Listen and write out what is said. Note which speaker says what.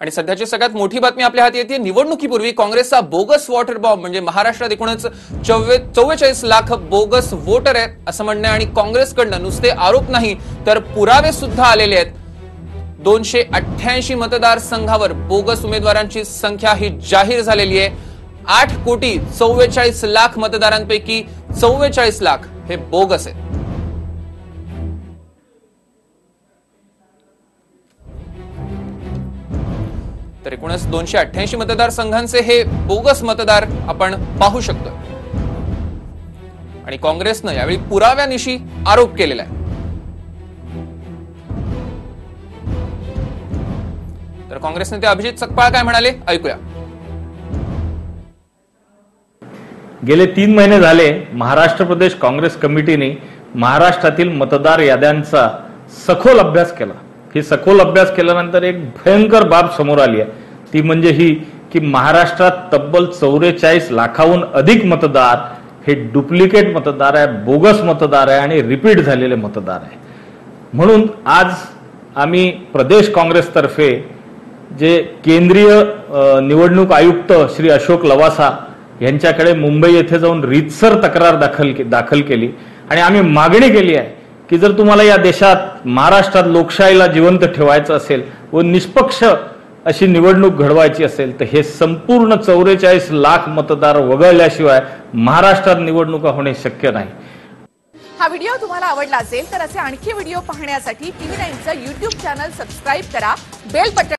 Speaker 1: आणि सध्याची सगळ्यात मोठी बातमी आपल्या हाती येते. निवडणुकीपूर्वी काँग्रेसचा बोगस वॉटर बॉम्ब म्हणजे महाराष्ट्रात एकूणच चव्वेचाळीस लाख बोगस वोटर आहेत असं म्हणणं आहे. आणि काँग्रेसकडनं नुसते आरोप नाही तर पुरावे सुद्धा आलेले आहेत. दोनशे अठ्ठ्याऐंशी मतदारसंघावर बोगस उमेदवारांची संख्या ही जाहीर झालेली आहे. आठ कोटी चव्वेचाळीस लाख मतदारांपैकी चव्वेचाळीस लाख हे बोगस आहेत. तर एकूणच दोनशे अठ्ठ्याऐंशी मतदारसंघांचे हे बोगस मतदार आपण पाहू शकतो आणि काँग्रेसनं यावेळी पुराव्यानिशी आरोप केलेला आहे. तर काँग्रेस नेते अभिजित सकपाळ काय म्हणाले? ऐकूया.
Speaker 2: गेले तीन महिने झाले महाराष्ट्र प्रदेश काँग्रेस कमिटीने महाराष्ट्रातील मतदार याद्यांचा सखोल अभ्यास केला. ही सखोल अभ्यास केल्यानंतर एक भयंकर बाब समोर आली आहे. ती म्हणजे ही की महाराष्ट्रात तब्बल चौवेचाळीस लाखाहून अधिक मतदार हे डुप्लिकेट मतदार आहे बोगस मतदार आहे आणि रिपीट झालेले मतदार आहे. म्हणून आज आम्ही प्रदेश काँग्रेसतर्फे जे केंद्रीय निवडणूक आयुक्त श्री अशोक लवासा यांच्याकडे मुंबई येथे जाऊन रीतसर तक्रार दाखल दाखल केली. आणि आम्ही मागणी केली आहे की जर तुम्हाला या देशात महाराष्ट्रात लोकशाहीला जिवंत ठेवायचं असेल व निष्पक्ष अशी निवडणूक घडवायची असेल तर हे संपूर्ण चौवेचाळीस लाख मतदार वगळल्याशिवाय महाराष्ट्रात निवडणुका होणे शक्य नाही.
Speaker 3: हा व्हिडिओ तुम्हाला आवडला असेल तर असे आणखी व्हिडिओ पाहण्यासाठी टीव्ही नाईनचं युट्यूब चॅनल सबस्क्राईब करा. Bell button